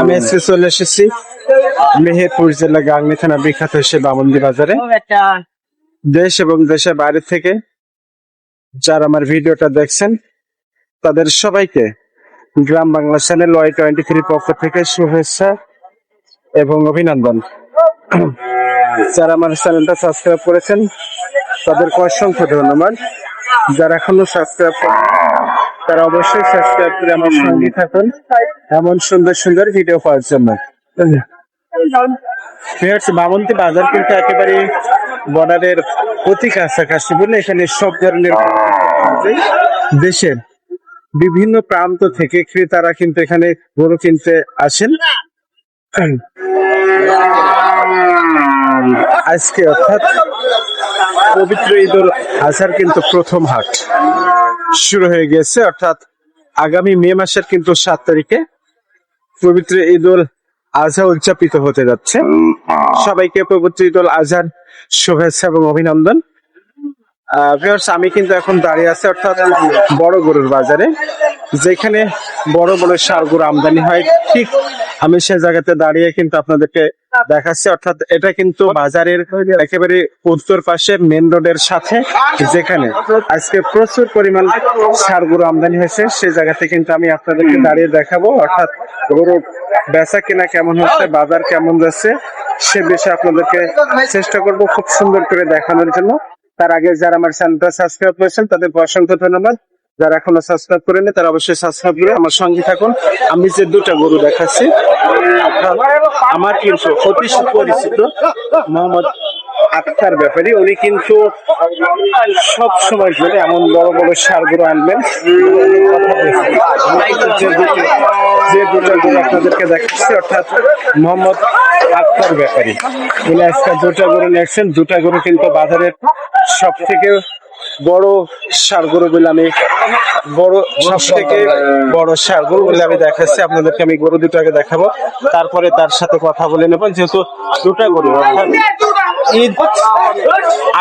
আমি আজকে চলে এসেছি মেহেরপুর জেলা গাংনী থানা বিখ্যাত হিসেবে বামন্দি বাজারে। দেশ এবং দেশের বাইরে থেকে যারা আমার ভিডিওটা দেখছেন তাদের সবাইকে Gram Bangla channel Y twenty three পক্ষ থেকে শুভেচ্ছা এবং অভিনন্দন। যারা আমার চ্যানেলটা সাবস্ক্রাইব করেছেন তাদেরকে অসংখ্য ধন্যবাদ। যারা এখনও সাবস্ক্রাইব করেন তারা অবশ্যই সাবস্ক্রাইব করে আমার সঙ্গে থাকুন। এমন সুন্দর সুন্দর ভিডিও পাওয়ার জন্য। বামন্তি বাজার কিন্তু একেবারে বর্ডারের অতি কাছাকাছি বলে এখানে সব ধরনের দেশের বিভিন্ন প্রান্ত থেকে ক্রেতারা কিন্তু এখানে গরু কিনতে আসেন। আজকে অর্থাৎ পবিত্র ঈদ উল আজহার কিন্তু প্রথম হাট। শুরু হয়ে গেছে, অর্থাৎ আগামী মে মাসের কিন্তু সাত তারিখে পবিত্র ঈদ উল আজহা উদযাপিত হতে যাচ্ছে। সবাইকে পবিত্র ঈদ উল আজহার শুভেচ্ছা এবং অভিনন্দন। আমি কিন্তু এখন দাঁড়িয়ে আছি, অর্থাৎ বড় গরুর বাজারে, যেখানে বড় বড় সার গরু আমদানি হয়। ঠিক আমি সে জায়গাতে দাঁড়িয়ে কিন্তু আপনাদেরকে দেখাচ্ছি। অর্থাৎ এটা কিন্তু বাজারের একেবারে উত্তর পাশে মেন রোডের সাথে, যেখানে আজকে প্রচুর পরিমাণ সার গরু আমদানি হয়েছে। সেই জায়গাতে কিন্তু আমি আপনাদেরকে দাঁড়িয়ে দেখাবো। অর্থাৎ গরু বেচা কেনা কেমন হচ্ছে, বাজার কেমন যাচ্ছে, সে বিষয়ে আপনাদেরকে চেষ্টা করব খুব সুন্দর করে দেখানোর জন্য। তার আগে যারা আমার চ্যানেলটা সাবস্ক্রাইব করেছেন, তাদেরকে অসংখ্য ধন্যবাদ। যারা এখনও সাবস্ক্রাইব করেনি তারা অবশ্যই সাবস্ক্রাইব করে আমার সঙ্গে থাকুন। আমি যে দুটা গরু দেখাচ্ছি আমার কিন্তু অতি সুপরিচিত মোহাম্মদ আক্তার ব্যাপারী। উনি কিন্তু সব সময় ধরে এমন বড় বড় সার গরু আনবেন। যে দুটো গরু আপনাদেরকে দেখাচ্ছি, অর্থাৎ মোহাম্মদ আক্তার ব্যাপারী। উনি আজকে দুটা গরু নিয়েছেন। দুটা গরু কিন্তু বাজারের সব থেকে বড় সার গরু বলে আমি বড় সব থেকে বড় সার গরু বলে আমি দেখাচ্ছি। আপনাদেরকে আমি গরু দুটো আগে দেখাবো। তারপরে তার সাথে কথা বলে নেবেন যেহেতু দুটা গরু, অর্থাৎ ঈদ।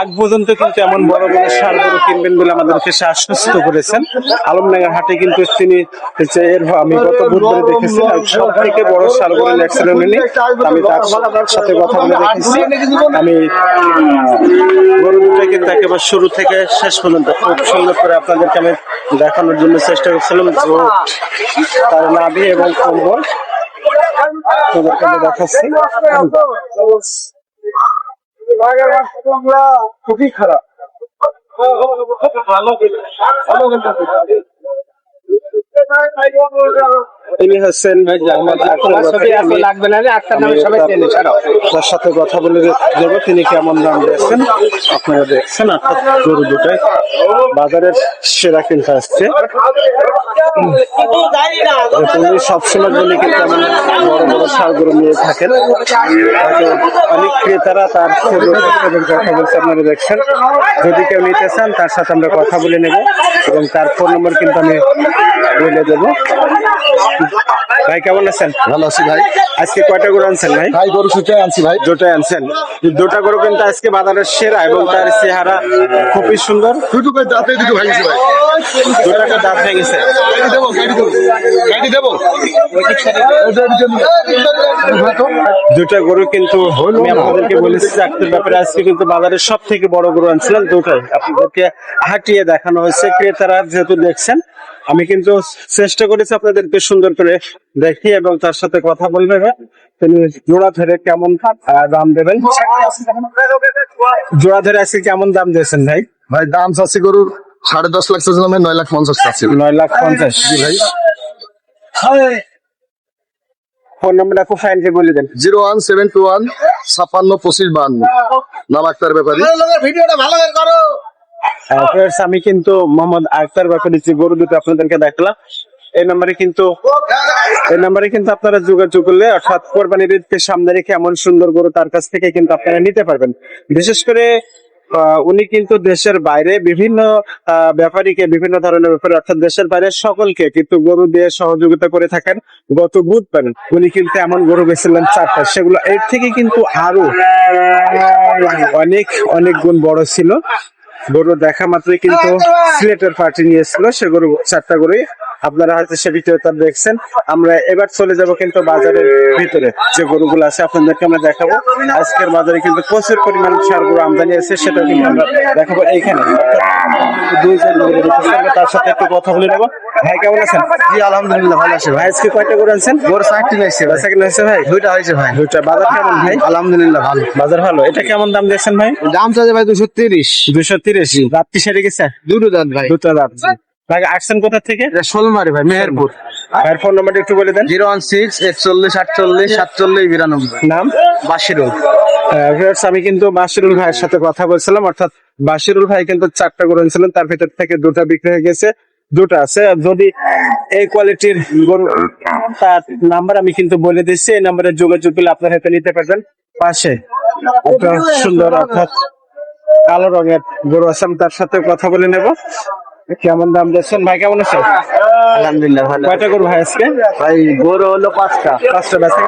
আগ পর্যন্ত কিন্তু এমন বড় বড় সার গরু কিনবেন বলে আমাদেরকে সে আশ্বস্ত করেছেন। আলমডাঙ্গা হাটে কিন্তু তিনি এর আমি গত বুধবারে দেখেছি সব থেকে বড় সার গরু লেখছিলেন উনি। আমি তার সাথে কথা বলে দেখেছি। আমি, গরু দুটো কিন্তু একেবারে শুরু থেকে শেষ পর্যন্ত খুব সুন্দর করে আপনাদেরকে আমি দেখানোর জন্য চেষ্টা করছিলাম। তার নাভি এবং কম্বল দেখাচ্ছি। খুবই খারাপ। তিনি হচ্ছেন তার সাথে কথা বলে দেবো তিনি কেমন দাম দিয়েছেন? আপনারা দেখছেন অর্থাৎ গরু দুটাই। বাজারের সেরা কিনতে আসছে তিনি সবসময় বলে কিন্তু এমন বড় বড় সার গরু নিয়ে থাকেন। অনেক ক্রেতারা তার ফোন কথা বলছে আপনারা দেখছেন। যদি কেউ নিতে চান তার সাথে আমরা কথা বলে নেব। এবং তার ফোন নম্বর কিন্তু আমি বলে দেবো। ভাই কেমন আছেন? ভালো আছি ভাই। আজকে কয়টা গরু আনছেন ভাই? ভাই গরু সুচাই আনছি ভাই। দুটাই আনছেন। দুটা গরু কিন্তু আজকে বাজারের সেরা এবং তার চেহারা খুবই সুন্দর। দুটো দাঁতে দুটো ভাঙিছি ভাই। দুটাকে দাঁত ভেঙে গেছে দেবো গাড়ি দেবো দুটা গরু কিন্তু আমি আপনাদেরকে বলেছি আজকের ব্যাপারে আজকে কিন্তু বাজারের সব থেকে বড় গরু আনছিলেন দুটাই। আপনাদেরকে হাঁটিয়ে দেখানো হয়েছে। ক্রেতারা যেহেতু দেখছেন আমি কিন্তু চেষ্টা করেছি আপনাদেরকে সুন্দর করে দেখি এবং তার সাথে কথা বলবে। তিনি জোড়া ধরে কেমন দাম দেবেন? জোড়া ধরে আজকে কেমন দাম দিয়েছেন ভাই? ভাই দাম চাচ্ছি গরুর সাড়ে দশ লাখ চাচ্ছিলাম নয় লাখ পঞ্চাশ চাচ্ছি। নয় লাখ পঞ্চাশ। জি ভাই। ফোন নাম্বারটা খুব ফাইনকে বলে দেন। Zero one seven two one ছাপ্পান্ন পঁচিশ বান্ন নাম আক্তার ব্যাপারী। ভিডিওটা ভালো করে করো। Friends, আমি কিন্তু মোহাম্মদ আক্তার ব্যাপারে যে গরু দুটো আপনাদেরকে দেখলাম। এই নম্বরে কিন্তু এই নম্বরে কিন্তু আপনারা যোগাযোগ করলে অর্থাৎ কোরবানির ঈদকে সামনে রেখে এমন সুন্দর গরু তার কাছ থেকে কিন্তু আপনারা নিতে পারবেন। বিশেষ করে উনি কিন্তু দেশের বাইরে বিভিন্ন ব্যাপারীকে বিভিন্ন ধরনের ব্যাপারে অর্থাৎ দেশের বাইরে সকলকে কিন্তু গরু দিয়ে সহযোগিতা করে থাকেন। গত বুধবার উনি কিন্তু এমন গরু বেছিলেন চারটা সেগুলো এর থেকে কিন্তু আরও অনেক অনেক গুণ বড় ছিল। গরু দেখা মাত্রই কিন্তু সিলেটের পার্টি নিয়েছিল সে গরু চারটা গরুই আপনারা হয়তো সে ভিডিওটা দেখছেন। আমরা এবার চলে যাব কিন্তু বাজারের ভিতরে। যে গরুগুলো আছে আপনাদেরকে আমরা দেখাবো। আজকের বাজারে কিন্তু প্রচুর পরিমাণ সার গরু আমদানি আছে সেটা কিন্তু আমরা দেখাবো এইখানে। দুইজন তার সাথে একটু কথা বলে নেব। ভাই কেমন আছেন? জি আলহামদুলিল্লাহ ভালো আছে ভাই। আজকে কয়টা গরু আনছেন? চারটি লাগছে ভাই। সেকেন্ড হয়েছে ভাই? দুইটা হয়েছে ভাই। দুইটা। বাজার কেমন ভাই? আলহামদুলিল্লাহ ভালো। বাজার ভালো। এটা কেমন দাম দিয়েছেন ভাই? দাম চাচ্ছে ভাই দুশো তিরিশ। দুশো তিরিশ। রাত্রি সেরে গেছে? দুটো দাঁত ভাই। দুটো রাত ভাই আসছেন কোথা থেকে? এটা শোলমারি ভাই মেহেরপুর। ভাইয়ের ফোন নাম্বারটা একটু বলে দেন। জিরো ওয়ান সিক্স একচল্লিশ আটচল্লিশ সাতচল্লিশ বিরানব্বই। নাম? বাসিরুল আমি কিন্তু বাসিরুল ভাইয়ের সাথে কথা বলছিলাম অর্থাৎ বাসিরুল ভাই কিন্তু চারটা গরু এনেছিলেন তার ভিতর থেকে দুটা বিক্রি হয়ে গেছে দুটো আছে। যদি এই কোয়ালিটির গরু তার নাম্বার আমি কিন্তু বলে দিচ্ছি এই নাম্বারে যোগাযোগ করলে আপনার হয়তো নিতে পারবেন। পাশে সুন্দর অর্থাৎ কালো রঙের গরু আছে আমি তার সাথে কথা বলে নেব। কেমন দাম দিচ্ছেন ভাই কেমন আছেন? আলহামদুলিল্লাহ ভালো কয়টা গরু ভাই আজকে? ভাই গরু হলো পাঁচটা। পাঁচটা বেচা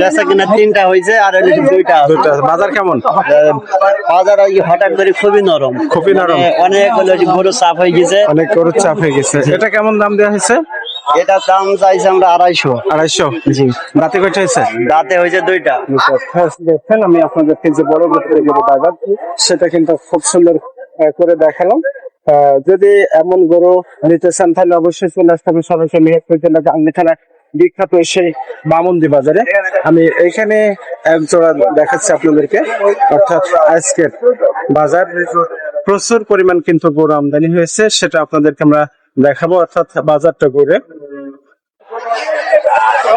বেচা কিনা তিনটা হয়েছে আর দুইটা। দুইটা বাজার কেমন? বাজার ওই হঠাৎ করে খুবই নরম। খুবই নরম। মানে অনেক হলো গরু চাপ হয়ে গেছে। অনেক গরুর চাপ হয়ে গেছে। এটা কেমন দাম দেওয়া হয়েছে? এটা দাম চাইছে আমরা আড়াইশো। আড়াইশো? জি। রাতে কয়টা হয়েছে? দাঁতে হয়েছে দুইটা। দেখেন আমি আপনাদেরকে যে বড় গরু বাজার সেটা কিন্তু খুব সুন্দর করে দেখালাম। যদি এমন গরু নিতে চান, তাহলে অবশ্যই চলে আসতে হবে সরাসরি মেহেরপুর জেলা থানা বিখ্যাত সেই বামন্দি বাজারে আমি এখানে এক জোড়া দেখাচ্ছি আপনাদেরকে। অর্থাৎ আজকের বাজার প্রচুর পরিমাণ কিন্তু গরু আমদানি হয়েছে, সেটা আপনাদেরকে আমরা দেখাবো। অর্থাৎ বাজারটা ঘুরে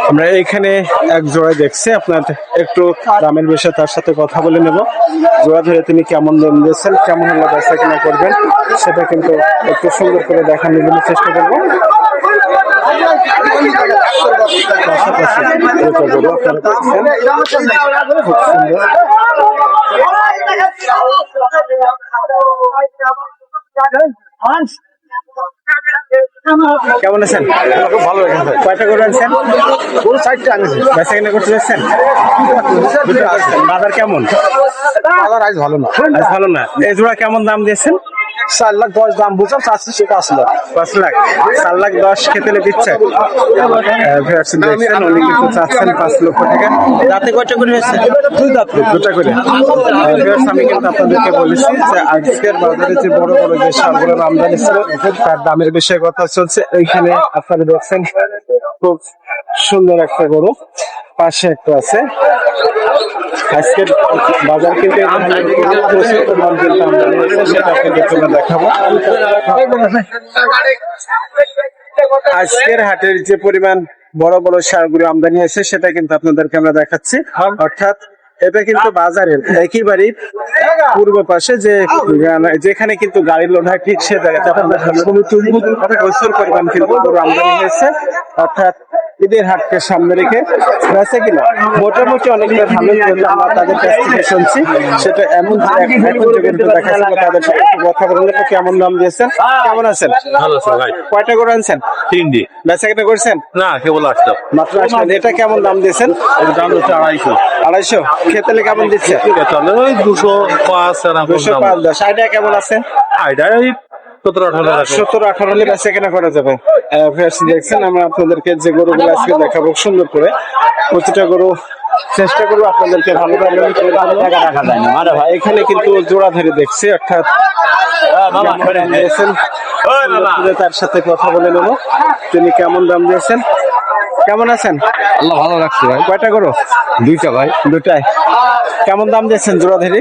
আমরা এখানে এক জোড়া দেখছি, আপনার একটু দামের বিষয়ে তার সাথে কথা বলে নেব জোড়া ধরে তিনি কেমন দাম দিয়েছেন, কেমন হলো ব্যবসা কিনা করবেন, সেটা কিন্তু একটু সুন্দর করে দেখানোর জন্য চেষ্টা করব। খুব সুন্দর কেমন আছেন? খুব ভালো লেগেছে। কয়টা করে আনছেন? পুরো সাইডটা আনছি বেচা কিনা করতে যাচ্ছেন? বাজার কেমন? বাজার আজ ভালো না। আজ ভালো না। এজোড়া জোড়া কেমন দাম দিয়েছেন? চার লাখ দশ দাম বুঝলাম চারশো সেটা আসলো পাঁচ লাখ? চার লাখ দশ খেতে দিচ্ছে? দেখছেন উনি কিন্তু চাচ্ছেন পাঁচ লক্ষ টাকা। দাঁতে কয়টা করে হয়েছে? দুই দাঁত দুটা করে। আমি কিন্তু আপনাদেরকে বলেছি যে আজকের বাজারে যে বড় বড় যে সারগুলোর আমদানি ছিল তার দামের বিষয়ে কথা চলছে। এইখানে আপনারা দেখছেন খুব সুন্দর একটা গরু। পাশে একটা আছে। আজকের বাজার কিন্তু দেখাবো। আজকের হাটের যে পরিমাণ বড় বড় সারগুলো আমদানি হয়েছে, সেটা কিন্তু আপনাদেরকে আমরা দেখাচ্ছি। অর্থাৎ এটা কিন্তু বাজারের একেবারেই পূর্ব পাশে যে যেখানে কিন্তু গাড়ি লোড হয় ঠিক সে জায়গাতে আপনাদের প্রচুর পরিমাণ কিন্তু আমদানি হয়েছে। অর্থাৎ ঈদের হাটকে সামনে রেখে বেঁচে কিনা? মোটামুটি অনেকটা ভালো কিন্তু আমরা তাদের কাছ থেকে শুনছি। সেটা এমন দেখা তাদের সাথে কথা বললে কেমন দাম দিয়েছেন? কেমন আছেন? ভালো ভাই। কয়টা করে আনছেন? তিন দি বেচা কিনা করছেন? না কেবল আসতাম মাত্র আসলেন। এটা কেমন দাম দিয়েছেন? দাম হচ্ছে আড়াইশো। আড়াইশো? খেতেলে কেমন দিচ্ছে? দুশো পাঁচ দুশো। পাঁচ দশ। আইডিয়া কেমন আছে? আইডা ওই সতেরো আঠারো টাকা সত্তর আঠারো হলে বেচা কেনা করা যাবে। দেখছেন আমরা আপনাদেরকে যে গরুগুলো আজকে দেখাবো সুন্দর করে প্রতিটা গরু চেষ্টা করব আপনাদেরকে ভালো রাখা যায় না। আরে ভাই এখানে কিন্তু জোড়া ধরে দেখছি অর্থাৎ করে তার সাথে কথা বলে নেব। তিনি কেমন দাম দিয়েছেন? কেমন আছেন? আল্লাহ ভালো রাখছে ভাই। কয়টা গরু? দুইটা ভাই। দুটাই কেমন দাম দিয়েছেন জোড়া ধরে?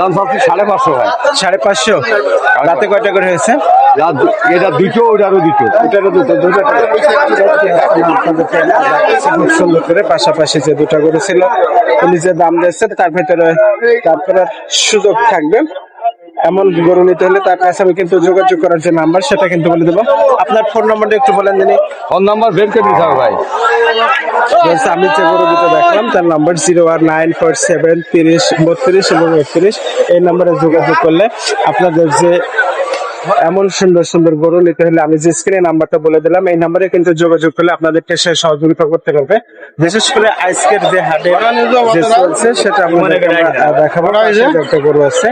দাম ভাবছি সাড়ে পাঁচশো ভাই। সাড়ে পাঁচশো। রাতে কয়টা করে হয়েছে? এটা দুটো ওইটারও দুটো। এটারও দুটো দুটো। খুব সুন্দর করে পাশাপাশি যে দুটো গরু ছিল উনি যে দাম দিয়েছে তার ভিতরে তারপরে সুযোগ থাকবে। এমন গরু নিতে হলে তার কাছে আমি কিন্তু যোগাযোগ করার যে নাম্বার সেটা কিন্তু বলে দেবো। আপনার ফোন নাম্বারটা একটু বলেন দিন ফোন নাম্বার বের করে দিতে হবে ভাই। আমি যে গরু দুটো দেখলাম তার number zero one nine four seven তিরিশ বত্রিশ এবং একত্রিশ। এই নাম্বারে যোগাযোগ করলে আপনাদের যে এমন সুন্দর সুন্দর গরু নিতে হলে আমি যে স্ক্রিনে নাম্বারটা বলে দিলাম এই নাম্বারে কিন্তু যোগাযোগ করলে আপনাদেরকে সে সহযোগিতা করতে পারবে। বিশেষ করে আজকের যে হাটে যে চলছে সেটা আপনাদেরকে আমরা, দেখাবো। একটা গরু আছে।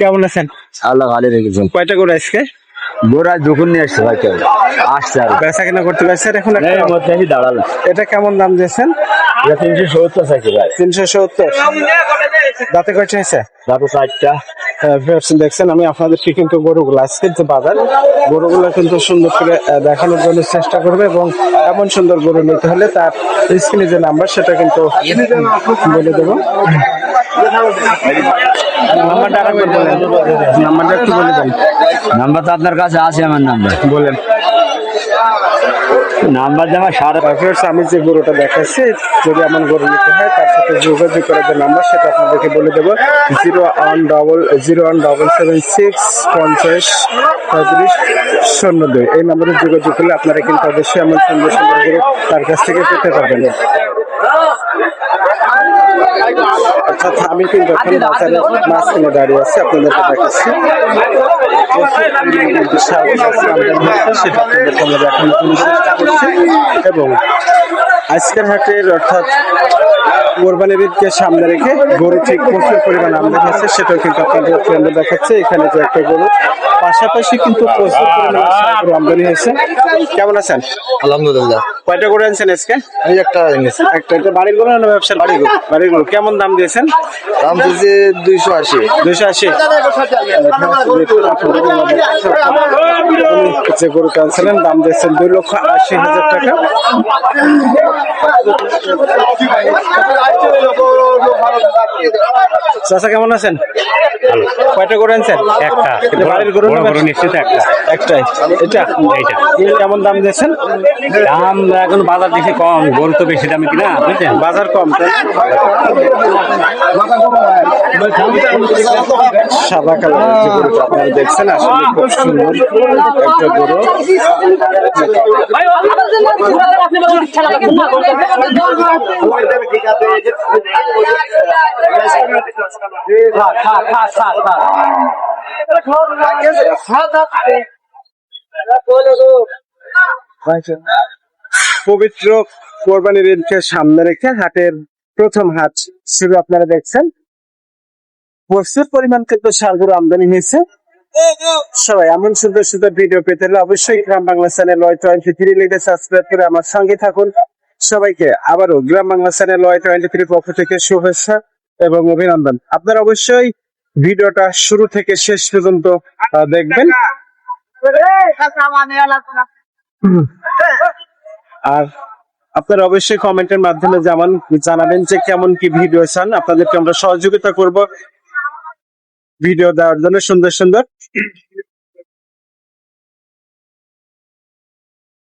কেমন আছেন? আল্লাহ ভালো রেখেছেন। কয়টা গরু আজকে? গোড়া যখন নিয়ে আসছে ভাই কেউ। আসছে আর বেচা কেনা করতে পারছে এখন মধ্যে আমি দাঁড়ালাম এটা কেমন দাম দিয়েছেন? তিনশো সত্তর চাইছে ভাই। তিনশো সত্তর। দাঁতে কয়টা হয়েছে? তারপর চারটা। দেখছেন আমি আপনাদেরকে কিন্তু গরুগুলো আজকের যে বাজার গরুগুলো কিন্তু সুন্দর করে দেখানোর জন্য চেষ্টা করবে এবং এমন সুন্দর গরু নিতে হলে তার স্ক্রিনে যে নাম্বার সেটা কিন্তু বলে দেবো। নাম্বারটা নাম্বারটা একটু বলে দেন। নাম্বার তো আপনার কাছে আছে আমার নাম্বার বলেন। নাম্বার যে আমার সাড়ে ভিউয়ার্স আমি যে গরুটা দেখাচ্ছি, যদি আমার গরু নিতে হয়, তার সাথে যোগাযোগ করার যে নাম্বার, সেটা আপনাদেরকে বলে দেবো। Zero one double, zero one double seven six পঞ্চাশ পঁয়ত্রিশ শূন্য দুই। এই নম্বরে যোগাযোগ করলে আপনারা কিন্তু অবশ্যই আমার সুন্দর সুন্দর গরু তার কাছ থেকে পেতে পারবেন। অর্থাৎ আমি কিন্তু এখন মাঝখানে দাঁড়িয়ে আছি, আপনাদেরকে দেখাচ্ছি। এবং আজকের হাটের অর্থাৎ কোরবানির ঈদকে সামনে রেখে গরু ঠিক প্রচুর পরিমাণ আমদানি হচ্ছে সেটাও কিন্তু আপনাদের ট্রেন্ডে দেখাচ্ছে। এখানে যে একটা গরু পাশাপাশি কিন্তু প্রচুর পরিমাণ গরু আমদানি হয়েছে। কেমন আছেন? আলহামদুলিল্লাহ। কয়টা গরু আনছেন আজকে? এই একটা এনেছি। একটা একটা বাড়ির গরু না ব্যবসার? বাড়ির গরু। বাড়ির গরু। কেমন দাম দিয়েছেন? দাম দিয়েছে দুইশো আশি। দুইশো আশি। যে গরু আনছিলেন দাম দিয়েছেন দুই লক্ষ আশি হাজার টাকা। চাচা কেমন আছেন? কয়টা গরু আনছেন? একটা। বাড়ির গরু গরু নিশ্চিত একটা। একটাই। এটা? এইটা। কেমন দাম দিয়েছেন? দাম এখন বাজার বেশি কম। গরু তো বেশি দামি কিনা বুঝছেন? বাজার কম সাদা কালারের যে গরুটা আপনারা দেখছেন আসলে খুব সুন্দর একটা গরু। পবিত্র কোরবানির ঈদকে সামনে রেখে হাটের প্রথম হাট শুরু আপনারা দেখছেন। প্রচুর পরিমাণ কিন্তু সারগুলো আমদানি হয়েছে। সবাই এমন সুন্দর সুন্দর ভিডিও পেতে হলে অবশ্যই Gram Bangla channel Y twenty three লিখে সাবস্ক্রাইব করে আমার সঙ্গে থাকুন। সবাইকে আবারও Gram Bangla channel Y twenty three পক্ষ থেকে শুভেচ্ছা এবং অভিনন্দন। আপনারা অবশ্যই ভিডিওটা শুরু থেকে শেষ পর্যন্ত দেখবেন। আর আপনারা অবশ্যই কমেন্টের মাধ্যমে যেমন জানাবেন যে কেমন কি ভিডিও চান। আপনাদেরকে আমরা সহযোগিতা করব ভিডিও দেওয়ার জন্য সুন্দর সুন্দর।